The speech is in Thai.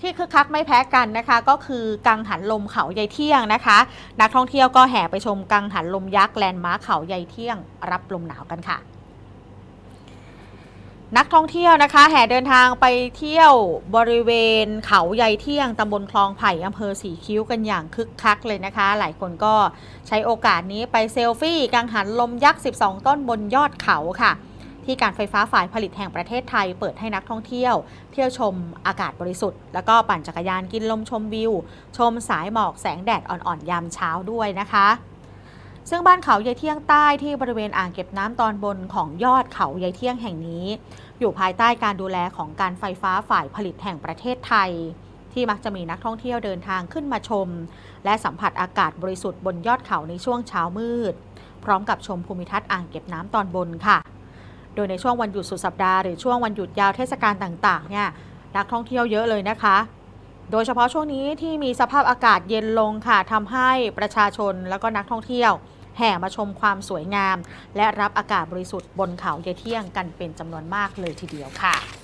ที่คึกคักไม่แพ้กันนะคะ ก็คือกังหันลมเขายายเที่ยงนะคะ นักท่องเที่ยวก็แห่ไปชมกังหันลมยักษ์แลนด์มาร์คเขายายเที่ยง รับลมหนาวกันค่ะนักท่องเที่ยวนะคะ แห่เดินทางไปเที่ยวบริเวณเขายายเที่ยงตำบลคลองไผ่อำเภอสีคิ้วกันอย่างคึกคักเลยนะคะ หลายคนก็ใช้โอกาสนี้ไปเซลฟี่กังหันลมยักษ์ 12 ต้นบนยอดเขาค่ะ ที่การไฟฟ้าฝ่ายผลิตแห่งประเทศไทย เปิดให้นักท่องเที่ยว เที่ยวชมอากาศบริสุทธิ์ แล้วก็ปั่นจักรยานกินลมชมวิว ชมสายหมอกแสงแดดอ่อนๆยามเช้าด้วยนะคะซึ่งบ้านเขายายเที่ยงใต้ที่บริเวณอ่างเก็บน้ำตอนบนของยอดเขายายเที่ยงแห่งนี้ อยู่ภายใต้การดูแลของการไฟฟ้าฝ่ายผลิตแห่งประเทศไทย ที่มักจะมีนักท่องเที่ยวเดินทางขึ้นมาชม และสัมผัสอากาศบริสุทธิ์บนยอดเขาในช่วงเช้ามืด พร้อมกับชมภูมิทัศน์อ่างเก็บน้ำตอนบนค่ะ โดยในช่วงวันหยุดสุดสัปดาห์หรือช่วงวันหยุดยาวเทศกาลต่างๆเนี่ยนักท่องเที่ยวเยอะเลยนะคะ โดยเฉพาะช่วงนี้ที่มีสภาพอากาศเย็นลงค่ะทำให้ประชาชนแล้วก็นักท่องเที่ยวแห่มาชมความสวยงาม และรับอากาศบริสุทธิ์บนเขาเยายเที่ยงกันเป็นจำนวนมากเลยทีเดียวค่ะ